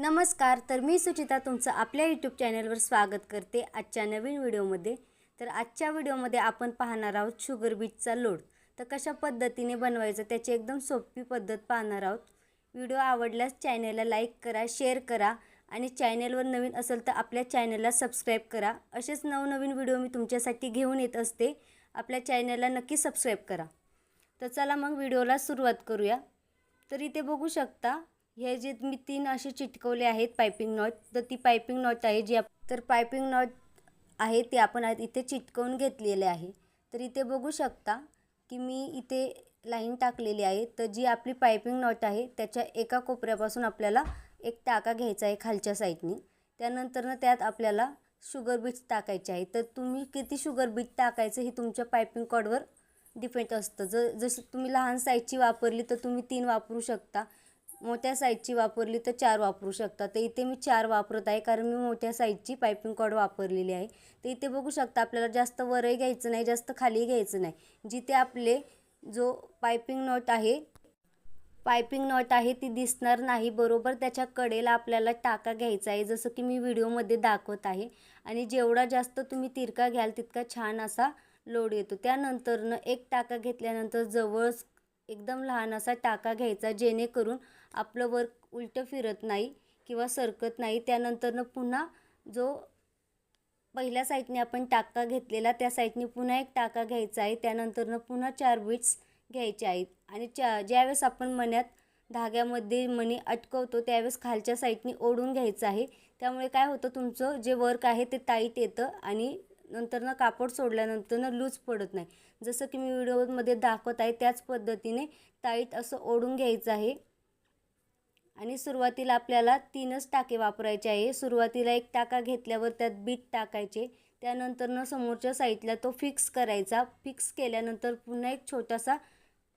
नमस्कार तर मी सुचिता तुमचं आपल्या यूट्यूब चॅनलवर स्वागत करते आजच्या नवीन व्हिडिओमध्ये. तर आजच्या व्हिडिओमध्ये आपण पाहणार आहोत शुगर बीटचा लोड तर कशा पद्धतीने बनवायचं त्याची एकदम सोपी पद्धत पाहणार आहोत. व्हिडिओ आवडल्यास चॅनलला लाईक करा शेअर करा आणि चॅनलवर नवीन असेल तर आपल्या चॅनलला सबस्क्राईब करा. असेच नवनवीन व्हिडिओ मी तुमच्यासाठी घेऊन येत असते. आपल्या चॅनलला नक्की सबस्क्राईब करा. तर चला मग व्हिडिओला सुरुवात करूया. तर इथे बघू शकता हे जे मी तीन असे चिटकवले आहेत पायपिंग नॉट तर ती पायपिंग नॉट आहे जी आप तर पायपिंग नॉट आहे ते आपण इथे चिटकवून घेतलेले आहे. तर इथे बघू शकता की मी इथे लाईन टाकलेली आहे तर जी आपली पायपिंग नॉट आहे त्याच्या एका कोपऱ्यापासून आपल्याला एक टाका घ्यायचा आहे खालच्या साईडनी. त्यानंतरनं त्यात आपल्याला शुगर बीट्स टाकायचे आहे. तर तुम्ही किती शुगर बीट टाकायचं हे तुमच्या पायपिंग कॉडवर डिपेंड असतं. जर जसं तुम्ही लहान साईजची वापरली तर तुम्ही तीन वापरू शकता. मोठ्या साईजची वापरली तर चार वापरू शकता. तर इथे मी चार वापरत आहे कारण मी मोठ्या साईजची पायपिंग कॉड वापरलेली आहे. तर इथे बघू शकता आपल्याला जास्त वरही घ्यायचं नाही जास्त खाली घ्यायचं नाही. जिथे आपले जो पायपिंग नॉट आहे पायपिंग नॉट आहे ती दिसणार नाही. बरोबर त्याच्या कडेला आपल्याला टाका घ्यायचा आहे जसं की मी व्हिडिओमध्ये दाखवत आहे. आणि जेवढा जास्त तुम्ही तिरका घ्याल तितका छान असा लोड येतो. त्यानंतरनं एक टाका घेतल्यानंतर जवळच एकदम लहान असा टाका घ्यायचा जेणेकरून आपलं वर्क उलटं फिरत नाही किंवा सरकत नाही. त्यानंतरनं पुन्हा जो पहिल्या साईडने आपण टाका घेतलेला त्या साईडने पुन्हा एक टाका घ्यायचा आहे. त्यानंतरनं पुन्हा चार बीट्स घ्यायचे आहेत. आणि च्या ज्यावेळेस आपण मण्यात धाग्यामध्ये मणी अटकवतो त्यावेळेस खालच्या साईडने ओढून घ्यायचं आहे. त्यामुळे काय होतं तुमचं जे वर्क आहे ते टाईट येतं आणि नंतरनं कापड सोडल्यानंतरनं लूज पडत नाही. जसं की मी व्हिडिओमध्ये दाखवत आहे त्याच पद्धतीने ताईत असं ओढून घ्यायचं आहे. आणि सुरुवातीला आपल्याला तीनच टाके वापरायचे आहे. सुरुवातीला एक टाका घेतल्यावर त्यात बीट टाकायचे. त्यानंतरनं समोरच्या साईडला तो फिक्स करायचा. फिक्स केल्यानंतर पुन्हा एक छोटासा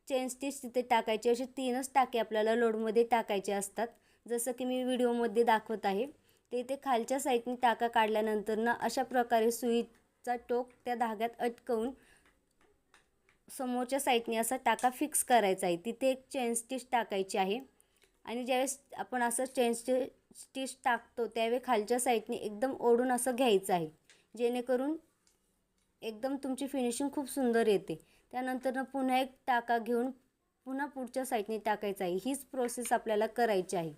चेन स्टिच तिथे टाकायचे. असे तीनच टाके आपल्याला लोडमध्ये टाकायचे असतात. जसं की मी व्हिडिओमध्ये दाखवत आहे. ते इथे खालच्या साईडने टाका काढल्यानंतरनं अशा प्रकारे सुई चा टोक त्या धाग्यात अटकवून समोरच्या साईडने असा टाका फिक्स करायचा आहे. तिथे एक चेन स्टिच टाकायची आहे. आणि ज्यावेळेस आपण असं चेन स्टि स्टिच टाकतो त्यावेळी खालच्या साईडने एकदम ओढून असं घ्यायचं आहे. जेणेकरून एकदम तुमची फिनिशिंग खूप सुंदर येते. त्यानंतरनं पुन्हा एक टाका घेऊन पुन्हा पुढच्या साईडने टाकायचं आहे. हीच प्रोसेस आपल्याला करायची आहे.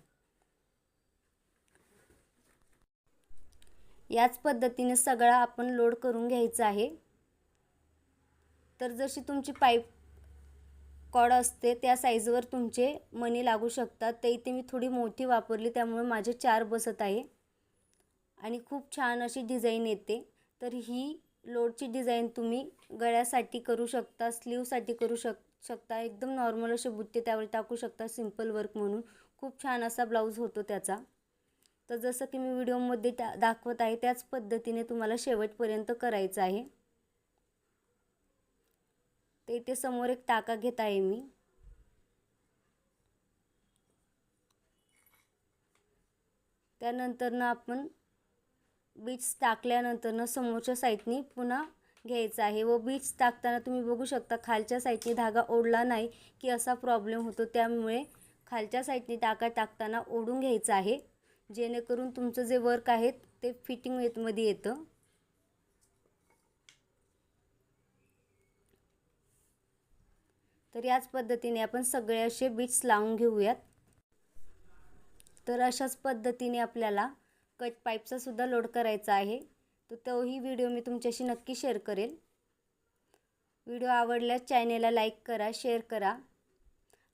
याच पद्धतीने सगळा आपण लोड करून घ्यायचा आहे. तर जशी तुमची पाईप कॉड असते त्या साईजवर तुमचे मनी लागू शकतात. तर इथे मी थोडी मोठी वापरली त्यामुळे माझे चार बसत आहे. आणि खूप छान अशी डिझाईन येते. तर ही लोडची डिझाईन तुम्ही गळ्यासाठी करू शकता स्लीवसाठी करू शक शकता. एकदम नॉर्मल असे बुट्टे त्यावर टाकू शकता सिंपल वर्क म्हणून. खूप छान असा ब्लाऊज होतो त्याचा. तर जसं की मी व्हिडिओमध्ये त्या दाखवत आहे त्याच पद्धतीने तुम्हाला शेवटपर्यंत करायचं आहे. तर इथे समोर एक टाका घेत आहे मी. त्यानंतरनं आपण बीट्स टाकल्यानंतरनं समोरच्या साईडनी पुन्हा घ्यायचं आहे व बीट्स टाकताना तुम्ही बघू शकता खालच्या साईडने धागा ओढला नाही की असा प्रॉब्लेम होतो त्यामुळे खालच्या साईडने टाका टाकताना ओढून घ्यायचं आहे. जेणेकरून तुमचं जे वर्क आहे ते फिटिंग येतमध्ये येतं. तर याच पद्धतीने आपण सगळे असे बीट्स लावून घेऊयात. तर अशाच पद्धतीने आपल्याला कट पाईपचा सुद्धा लोड करायचा आहे. तर तोही व्हिडिओ मी तुमच्याशी नक्की शेअर करेल. व्हिडिओ आवडल्यास चॅनेलला लाईक करा शेअर करा.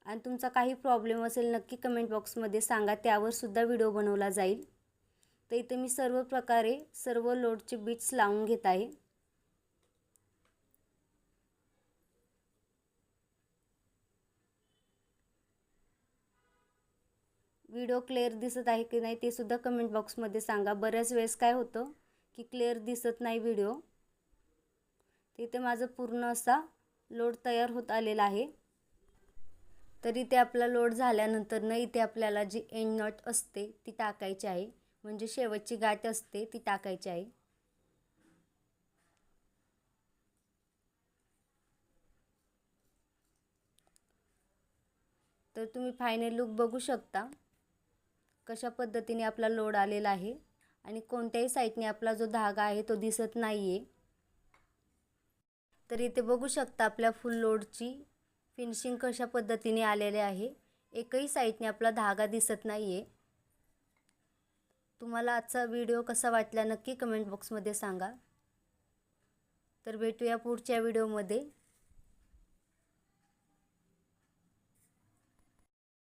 आणि तुमचा काही प्रॉब्लेम असेल नक्की कमेंट बॉक्समध्ये सांगा. त्यावर सुद्धा व्हिडिओ बनवला जाईल. तर इथे मी सर्व प्रकारे सर्व लोडचे बीट्स लावून घेत आहे. व्हिडिओ क्लिअर दिसत आहे की नाही ते सुद्धा कमेंट बॉक्समध्ये सांगा. बऱ्याच वेळेस काय होतं की क्लिअर दिसत नाही व्हिडिओ तिथे माझं पूर्ण असा लोड तयार होत आलेला आहे. तर इथे आपला लोड झाल्यानंतर इथे आपल्याला जी एंड नॉट असते ती टाकायची आहे म्हणजे शेवटची गाठ असते ती टाकायची आहे तर तुम्ही फायनल लुक बघू शकता. कशा पद्धतीने आपला लोड आलेला आहे आणि कोणत्याही साईडने आपला जो धागा आहे तो दिसत नाही आहे तर इथे बघू शकता आपल्या फुल लोडची फिनिशिंग कशा पद्धतीने आलेले आहे? एकही साईडने आपला धागा दिसत नाही आहे तुम्हाला आजचा व्हिडिओ कसा वाटला नक्की कमेंट बॉक्समध्ये सांगा. तर भेटूया पुढच्या व्हिडिओमध्ये.